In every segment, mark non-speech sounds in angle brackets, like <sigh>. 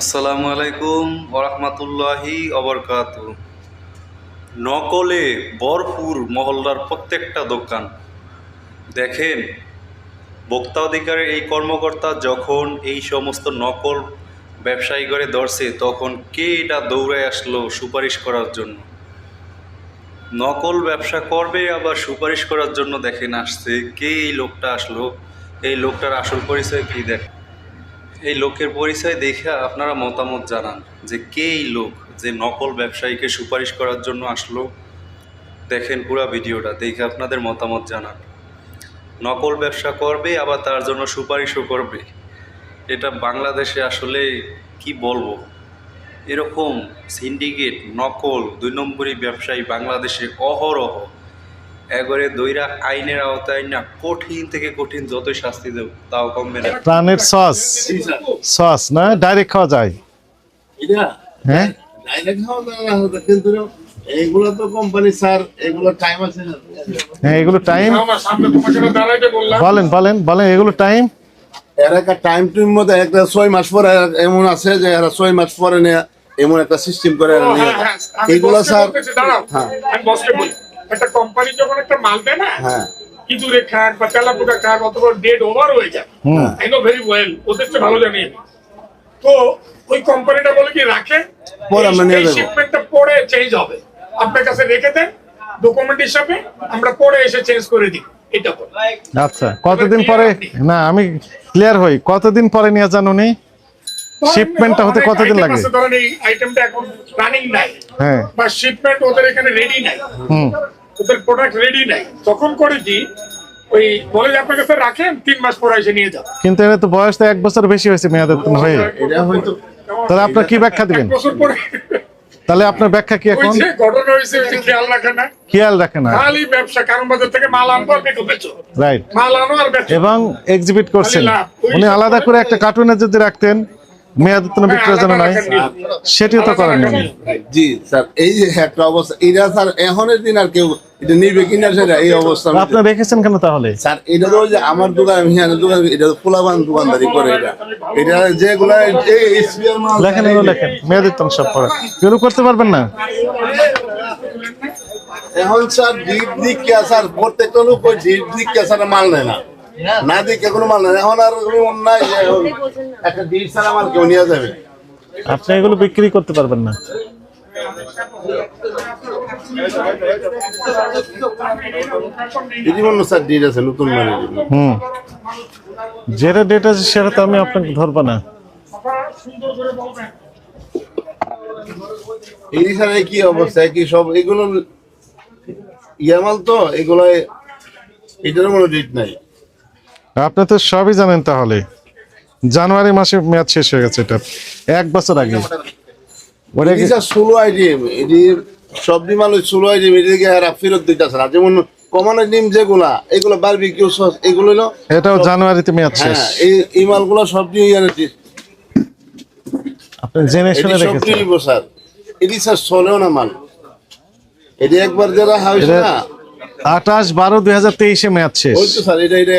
আসসালামু আলাইকুম ওরহমতুল্লাহি অবরকাত নকলে বরপুর মহল্লার প্রত্যেকটা দোকান। দেখেন, ভোক্তা অধিকারের এই কর্মকর্তা যখন এই সমস্ত নকল ব্যবসায়ী করে ধরছে, তখন কে এটা দৌড়ে আসলো সুপারিশ করার জন্য? নকল ব্যবসা করবে আবার সুপারিশ করার জন্য দেখেন আসছে, কে এই লোকটা আসলো? এই লোকটার আসল পরিচয় কী দেখ এই লোকের পরিচয় দেখে আপনারা মতামত জানান যে কে এই লোক যে নকল ব্যবসায়ীকে সুপারিশ করার জন্য আসলো। দেখেন পুরো ভিডিওটা, দেখে আপনাদের মতামত জানান। নকল ব্যবসা করবে, আবার তার জন্য সুপারিশও করবে। এটা বাংলাদেশে আসলে কি বলব? এরকম সিন্ডিকেট নকল, দুই নম্বরই ব্যবসায়ী বাংলাদেশে অহরহ। এগরে দইরা আইনের আওতায় না কঠিন থেকে কঠিন যতই শাস্তি দেব তাও কমবে না প্রাণের সস। সস না? ডাইরেক্ট খাওয়া যায়। এটা? হ্যাঁ? ডাইরেক্ট খাওয়া যায় কিন্তু এইগুলো তো কোম্পানি স্যার এগুলো টাইম আছে না। হ্যাঁ এগুলো টাইম বলেন বলেন বলেন এগুলো টাইম এর একটা টাইম টুইম মধ্যে একটা ছয় মাস পরে এমন আছে যে এরা ছয় মাস পরে নিয়ে এমন একটা সিস্টেম করে বসকে স্যার হ্যাঁ। একটা কোম্পানি যখন একটা মাল দেয় না হ্যাঁ। ইঁদুরে খাক বা তেলাপোকা খাক অথবা ডেট ওভার হয়ে যায়। আই নো ভেরি ওয়েল ওদের চেয়ে ভালো জানি তো ওই কোম্পানিটা বলে কি রাখে। শিপমেন্টটা পরে চেঞ্জ হবে। আপনার কাছে রেখে দেন ডকুমেন্ট হিসাবে আমরা পরে এসে চেঞ্জ করে দিই। এটা আচ্ছা কতদিন পরে? না আমি ক্লিয়ার হই। কতদিন পরে নিয়ে যান উনি? শিপমেন্টটা হতে কতদিন লাগে? ধরেন এই আইটেমটা এখন রানিং নাই। হ্যাঁ। বা শিপমেন্ট ওদের এখানে রেডি নাই। ওদের প্রোডাক্ট রেডি নাই। তখন করে কি ওই বলে যে আপনার কাছে রাখেন তিন মাস পরে এসে নিয়ে যাবেন কিন্তু এটা তো বয়স তো এক বছর বেশি হয়েছে মেয়াদের হয়ে। এটা তাহলে আপনার কি ব্যাখ্যা দিবেন? বছর পরে। তাহলে আপনার ব্যাখ্যা কি এখন? ঘটনা হয়েছে খেয়াল রাখে না। খেয়াল রাখে না। খালি ব্যবসা কারণ বাজার থেকে মাল আনব আর বেচো। রাইট মাল আনো আর বেচো। এবং এক্সিবিট করছেন। উনি আলাদা করে করে একটা কার্টুনে যদি রাখতেন মেয়াদ উত্তীর্ণ বিক্রয়ের জন্য আলাদা নাই রাখেন নি। সেটিও তো করেন। জি স্যার এই যে একটা অবস্থা এটা স্যার এখনের দিন আর কেউ এটা নিবে কিনা সেটা এই অবস্থা। আপনি রেখেছেন কেন তাহলে? স্যার এটা তো যে আমার দোকান হিয়ানের দোকান এটা পোলাবান দোকানদারি করে এটা। এটা যেগুলা এই লেখেন এগুলো লেখেন মেয়াদ উত্তীর্ণ সব পড়া। এগুলো করতে পারবেন না? এখন স্যার ডিপ দিক কে স্যার প্রত্যেকটা লোক ওই ডিপ দিক কে স্যার মাল নেয় না। না দিকে কোনো মাল নেয় না। এখন আর এমন নাই এখন একটা ছাড়া মাল কেউ নিয়ে যাবে। আপনি এগুলো বিক্রি করতে পারবেন না। মনে মানে যেটা ডেট আছে সেটা তো আমি আপনাকে ধরবো না। এই কি অবস্থা? কি সব এগুলো ইয়া মাল তো এগুলো এটারও কোনো ডিট নাই। আপনি তো সবই জানেন তাহলে। জানুয়ারি মাসে মেয়াদ শেষ হয়ে গেছে এটা। এক বছর আগে। ওটা এটি কি- স্যার ষোলো আইটেম এটি সব ডিম আলু ষোলো আইটেম এটিকে এরা ফেরত দিতেছে না। যেমন ডিম যেগুলা এগুলো বারবিকিউ সস এগুলো হলো এটাও জানুয়ারিতে মেয়াদ শেষ। হ্যাঁ এই এই মালগুলো সব দিয়ে আপনি জেনে শুনে সব রেখেছেন নিব স্যার। এটি স্যার চলেও না মাল। এটি একবার যারা না। আঠাশ বারো দুই হাজার তেইশে মেয়াদ শেষ। ওই তো স্যার এটা এটা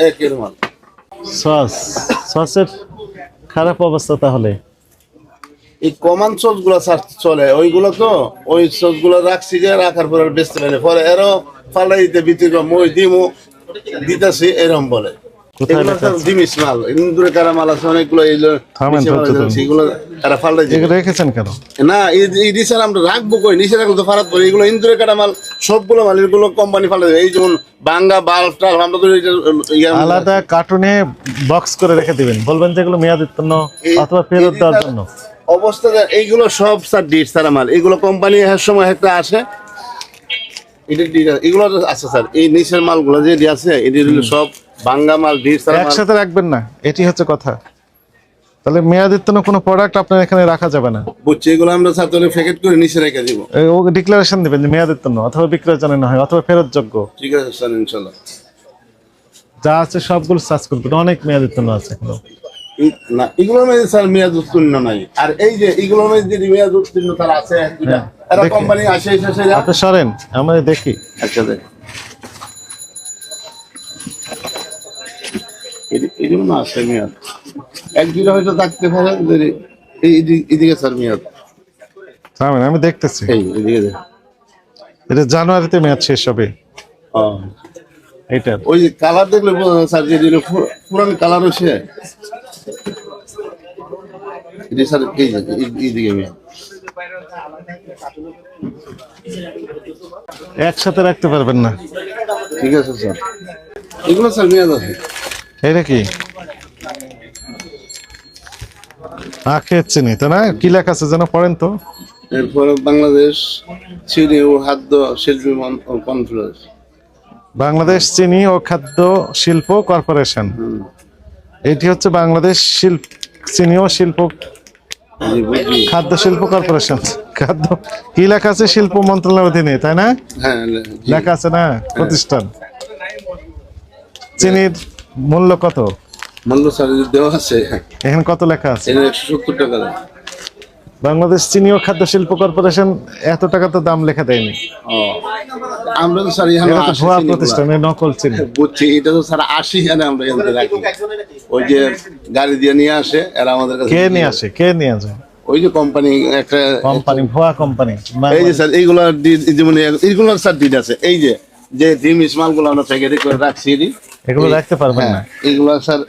একের মাল সস সসের খারাপ অবস্থা তাহলে? এই কমান সসগুলা চলে ওইগুলো তো ওই সসগুলো রাখছি যে রাখার পরে বেচতে পারে পরে এরও ফালাই দিতে বিক্রি করে মই দিমু দিতেছি এরম বলে। কোথায় এগুলো লেখা আছে? দিমিস মাল ইন্দুরে কারা মাল আছে অনেকগুলো এইগুলো থামেন, নিচে ধরতে মাল দিন। আছে, এগুলো তারা ফালাই এগুলো রেখেছেন কেন? না এই- এই আমরা রাখব কই? নিচে রাখলে তো ফারাত পড়ে। এগুলো ইন্দুরে কাটা মাল সবগুলো মাল এগুলো কোম্পানি ফালাই এই যেমন বাঙ্গা বাল্ব টাল আমরা তো আলাদা কার্টুনে বক্স করে রেখে দিবেন। বলবেন যে এগুলো মেয়াদ উত্তীর্ণ অথবা ফেরত দেওয়ার জন্য। অবস্থা এইগুলো সব স্যার ডিট সারা মাল। এগুলো কোম্পানি এর সময় একটা আসে। এটা এগুলো তো আছে স্যার এই নিচের মালগুলো যে আছে এটি সব মাল মাল। একসাথে রাখবেন না এটি হচ্ছে কথা। তাহলে মেয়াদ উত্তীর্ণ কোনো প্রোডাক্ট আপনার এখানে রাখা যাবে না। বুঝছি এগুলো আমরা প্যাকেট করে নিচে রেখে দিব। ও ডিক্লারেশন দিবেন যে মেয়াদ উত্তীর্ণ অথবা বিক্রয়ের জন্য না হয় অথবা ফেরত যোগ্য ঠিক আছে স্যার যা আছে সবগুলো সার্চ করবেন অনেক মেয়াদ উত্তীর্ণ আছে এখনও। না এগুলোর মধ্যে স্যার মেয়াদ উত্তীর্ণ নাই। আর এই যে এগুলোর মধ্যে যে মেয়াদ উত্তীর্ণ তার আছে এক এরা। কোম্পানি আসে এসে আপনি সরেন আমরা দেখি। আচ্ছা দেখ। এটি- এটিও না আছে মেয়াদ এক দুইটা হয়তো থাকতে পারে যদি এই এদিকে- এদিকে স্যার মেয়াদ থামেন আমি দেখতেছি। এই এদিকে এটা জানুয়ারিতে মেয়াদ শেষ হবে। ও, এটার ওই যে কালার দেখলে স্যার যে এটা পুর- পুরান কালার হচ্ছে এটা স্যার এই- এইদিকে মেয়াদ একসাথে রাখতে পারবেন না। ঠিক আছে স্যার। এগুলো স্যার মেয়াদ আছে এটা কি আখের চিনি তো না? কি লেখা আছে যেন পড়েন তো? এরপরে বাংলাদেশ চিনি ও খাদ্য শিল্পী কনফারেন্স বাংলাদেশ চিনি ও খাদ্য শিল্প কর্পোরেশন। এটি হচ্ছে বাংলাদেশ শিল্প চিনি ও শিল্প খাদ্য শিল্প কর্পোরেশন। খাদ্য কি লেখা আছে শিল্প মন্ত্রণালয়ের অধীনে তাই না? হ্যাঁ লেখা আছে না? প্রতিষ্ঠান। চিনির মূল্য কত? মূল্য স্যার দেওয়া আছে। এখানে কত লেখা আছে? এটা একশো সত্তর টাকা। বাংলাদেশ চিনি ও খাদ্য শিল্প কর্পোরেশন এত টাকা তো দাম লেখা দেয়নি। আমরা তো স্যার এখানে ভুয়া প্রতিষ্ঠান নকল চিনি। <laughs> বুঝছি এটা তো স্যার আশি এখানে আমরা এখানে রাখি। ওই যে গাড়ি দিয়ে নিয়ে আসে এরা আমাদের কাছে কে নিয়ে আসে? কে নিয়ে আসে? ওই যে কোম্পানি একটা কোম্পানি ভুয়া কোম্পানি। এই যে স্যার এইগুলো যেমন এইগুলো স্যার ডিট আছে। এই যে যে ডিম মালগুলো আমরা প্যাকেটে করে রাখছি এগুলো রাখতে পারবেন হ্যাঁ না। এইগুলো স্যার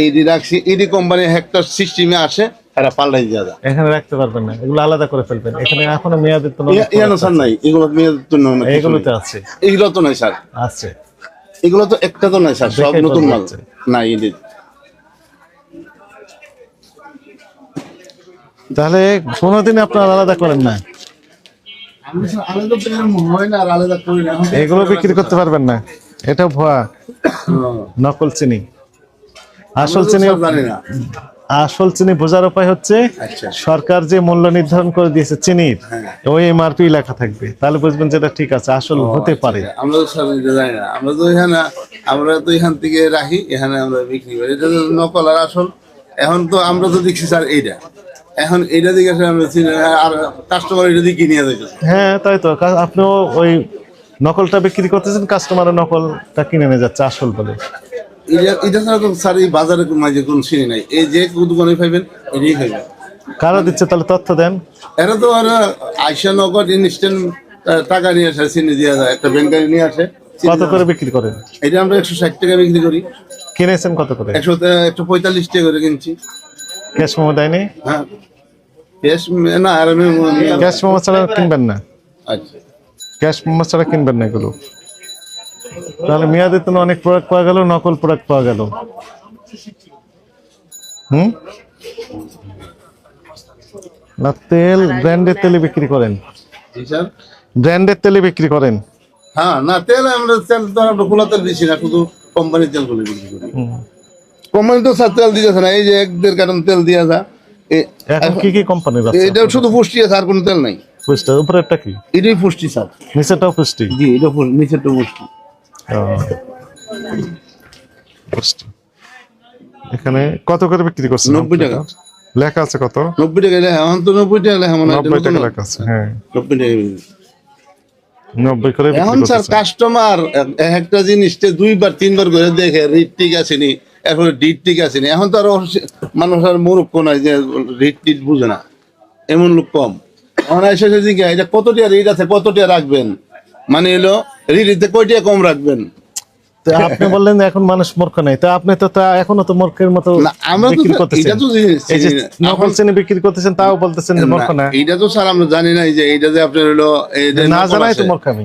এইটি রাখছি এটি কোম্পানি একটা সিস্টেমে আসে এরা পাল্টাই দিয়ে এখানে রাখতে পারবেন না। এগুলো আলাদা করে ফেলবেন। এখানে এখনও মেয়াদের তো ইয়া- ইয়ানো স্যার নাই এগুলো মেয়েদের আছে। এইগুলো তো নাই স্যার। আছে। এগুলো তো একটা তো নাই স্যার সব নতুন মাল। এটি তাহলে কোনোদিন আপনারা আলাদা করেন না। হয় এগুলো বিক্রি করতে পারবেন না। এটা ভুয়া। নকল চিনি। আসল চিনি আসল চিনি বোঝার উপায় হচ্ছে আচ্ছা। সরকার যে মূল্য নির্ধারণ করে দিয়েছে চিনির ওই এম এমআরপি লেখা থাকবে। তাহলে বুঝবেন যে এটা ঠিক আছে আসল হতে পারে। আমরা তো স্যার জানি না। আমরা তো এখানে আমরা তো এখান থেকে রাখি এখানে আমরা বিক্রি করি। এটা নকল আর আসল। এখন তো আমরা তো দেখছি স্যার এইটা। এখন এইটা দিকে আমরা চিনি- আর কাস্টমার এটা দিয়ে কিনে যাইতেছে। হ্যাঁ তাই তো। আপনিও ওই নকলটা বিক্রি করতেছেন কাস্টমারের নকলটা কিনে নিয়ে যাচ্ছে আসল বলে। এটা এটা ছাড়া তো স্যার এই বাজারে মাঝে কোনো চিনি নাই। এই যে দোকানে পাইবেন এটাই খাইবেন কারা দিচ্ছে তাহলে তথ্য দেন। এরা তো আর আইসা নগদ ইনস্ট্যান্ট টাকা নিয়ে আসে চিনি দিয়ে যায়। একটা ব্যাংকে নিয়ে আসে কত করে বিক্রি করেন? এটা আমরা একশো ষাট টাকা বিক্রি করি। কিনেছেন কত করে? একশো একশো পঁয়তাল্লিশ টাকা করে কিনছি। ক্যাশ মোমো দেয়নি? হ্যাঁ। ক্যাশ না আর ক্যাশ মোমো ছাড়া কিনবেন না। আচ্ছা। ক্যাশ মোমো ছাড়া কিনবেন না এগুলো। তাহলে মেয়াদের তো অনেক প্রোডাক্ট পাওয়া গেল নকল প্রোডাক্ট পাওয়া গেল। হুম? না তেল ব্র্যান্ডের তেলে বিক্রি করেন। ব্র্যান্ডের তেলে বিক্রি করেন। হ্যাঁ না তেল আমরা তেল তো আমরা খোলা তেল দিচ্ছি না শুধু কোম্পানির তেল বিক্রি করি। কোম্পানি তো স্যার তেল দিতেছে না এই যে এক দেড় কারণ তেল দিয়া যা এখন কি কি কোম্পানির আছে এটা শুধু পুষ্টি আছে আর কোনো তেল নাই। পুষ্টি উপরেরটা কি? এটাই পুষ্টি স্যার। নিচেরটাও পুষ্টি? জি এটা নিচেরটা পুষ্টি। পুষ্টি। এখানে কত করে বিক্রি করছেন? 90 টাকা। লেখা আছে কত? নব্বই টাকা এখন তো নব্বই টাকা লেখা মনে নব্বই টাকা লেখা আছে হ্যাঁ। নব্বই টাকা নব্বই করে এখন স্যার কাস্টমার একটা জিনিসটা দুইবার তিনবার করে দেখে রিট ঠিক আছে নি এরপরে ডিট ঠিক আছে নি এখন তো আর মানুষ আর মূর্খ নয় যে রিট টিট বুঝে না। এমন লোক কম। এসে এটা কতটিয়া রিট আছে রাখবেন? মানে এলো রিটিতে কয়টিয়া কম রাখবেন? আপনি বললেন এখন মানুষ মূর্খ নাই তা আপনি তো তা এখনও তো মূর্খের মতো বিক্রি করতেছেন। এটা এই যে চিনি না। নকল চিনি বিক্রি করতেছেন তাও বলতেছেন যে মূর্খ না এইটা তো স্যার আমরা জানি না যে এইটা যে আপনার হলো না জানাই তো। মূর্খ আমি।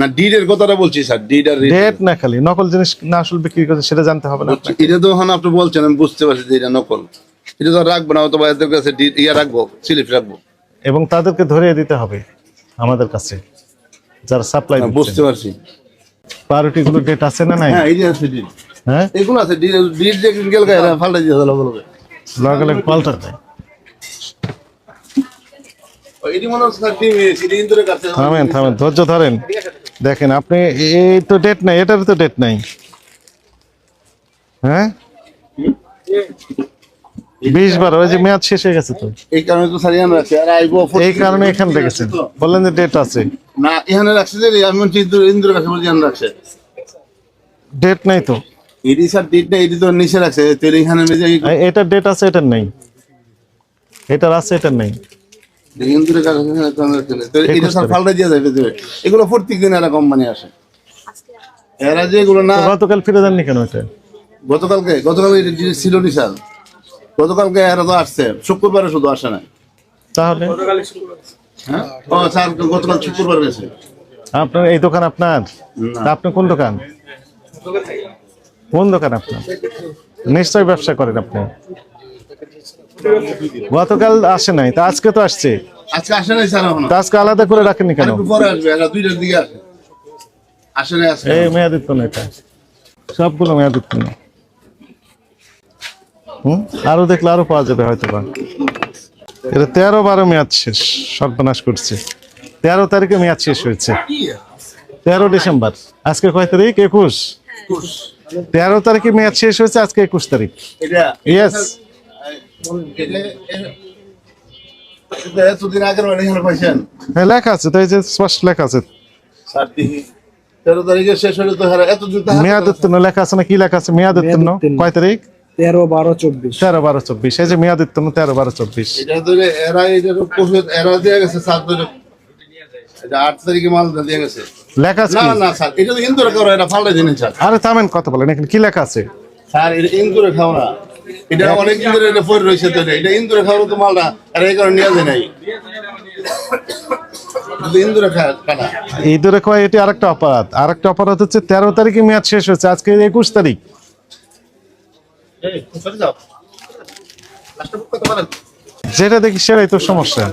না কথাটা বলছি স্যার ডিড আর ডেট না খালি নকল জিনিস না আসল বিক্রি করছে সেটা জানতে হবে না এটা তো এখন আপনি বলছেন আমি বুঝতে পারছি যে এটা নকল। এটা তো রাখব না অথবা এদের কাছে ইয়া রাখব স্লিপ রাখব। এবং তাদেরকে ধরিয়ে দিতে হবে আমাদের কাছে যারা সাপ্লাই বুঝতে পারছি। পাউরুটি গুলো ডেট আছে না নাই? হ্যাঁ এই যে আছে ডিড হ্যাঁ? এগুলো আছে ডিড ডিড যে গেল গায়ে ফাল্টা দিয়ে দিল বলবে। লগে লগে পাল্টা দেয়। মনে থামেন থামেন ধৈর্য ধরেন। দেখেন আপনি এই তো ডেট নাই এটার তো ডেট নাই। হ্যাঁ? বিশ বার ওই যে মেয়াদ শেষ হয়ে গেছে তো। এই কারণে তো রাখছে। আর আইবো এই কারণে এখানে রেখেছেন বললেন যে ডেট আছে। না এখানে রাখছে যে আমি ইন্দুর ইন্দুরের কাছে বলছি ইয়ান রাখছে। ডেট নাই তো। এটি স্যার ডিড না এটি তো নিচে রাখছে। তো এখানে মেজে এ- ডেট আছে এটার নাই। এটার আছে নেই। কাছে তো এটা সব পাল্টা দিয়ে যাবে এগুলো কোম্পানি আসে। এরা যে এগুলো না গতকাল ফিরে কেন এটা? গতকালকে গতকাল ছিল নি স্যার। গতকালকে এরা তো আসছে। শুক্রবারে শুধু আসে না তাহলে? হ্যাঁ? ও স্যার গতকাল শুক্রবার গেছে আপনার এই দোকান আপনার? না। তা আপনি কোন দোকান? কোন দোকান আপনার? নিশ্চয়ই ব্যবসা করেন আপনি। গতকাল আসে নাই তা আজকে তো আসছে। আজকে আসে নাই স্যার এখন। আজকে আলাদা করে রাখেননি কেন? পরে আসবে এরা দুইটার দিকে আসে। আসে নাই আজকে। এই মেয়াদিত্ব না এটা। সবগুলো মেয়াদিত্ব না হুম? আরও দেখলে আরও পাওয়া যাবে হয়তো বা এটা তেরো বারো মেয়াদ শেষ সর্বনাশ করছে। তেরো তারিখে মেয়াদ শেষ হয়েছে। তেরো ডিসেম্বর। আজকে কয় তারিখ? একুশ। তেরো তারিখে মেয়াদ শেষ হয়েছে আজকে একুশ তারিখ। ইয়েস পাইছেন লেখা আছে তো যে স্পষ্ট লেখা আছে। মেয়াদ উত্তীর্ণ লেখা আছে না কি লেখা আছে? মেয়াদ উত্তীর্ণ। কয় তারিখ? তেরো বারো চব্বিশ। তেরো বারো চব্বিশ। এই যে মেয়াদ তেরো বারো চব্বিশ। এটা ধরে এরা এটা এরা দিয়ে গেছে স্যার ধরে। এটা আট তারিখে মালটা দিয়ে গেছে। লেখা আছে না না স্যার এটা তো হিন্দুরা খাও এটা ফাল্টা জিনিস স্যার। আরে থামেন কথা বলেন। এখানে কি লেখা আছে? স্যার এটা ইন্দুরে খাও না। এটা অনেক দিন ধরে এটা পরে রয়েছে তো এটা। এটা ইন্দুরে খাওয়ার তো মালটা আর এই কারণে নিয়ে যায় নাই। এটা ইন্দুরে কয় এটি আরেকটা অপরাধ। আরেকটা অপরাধ হচ্ছে তেরো তারিখে মেয়াদ শেষ হয়েছে। আজকে একুশ তারিখ। যেটা দেখি সেটাই তো সমস্যা।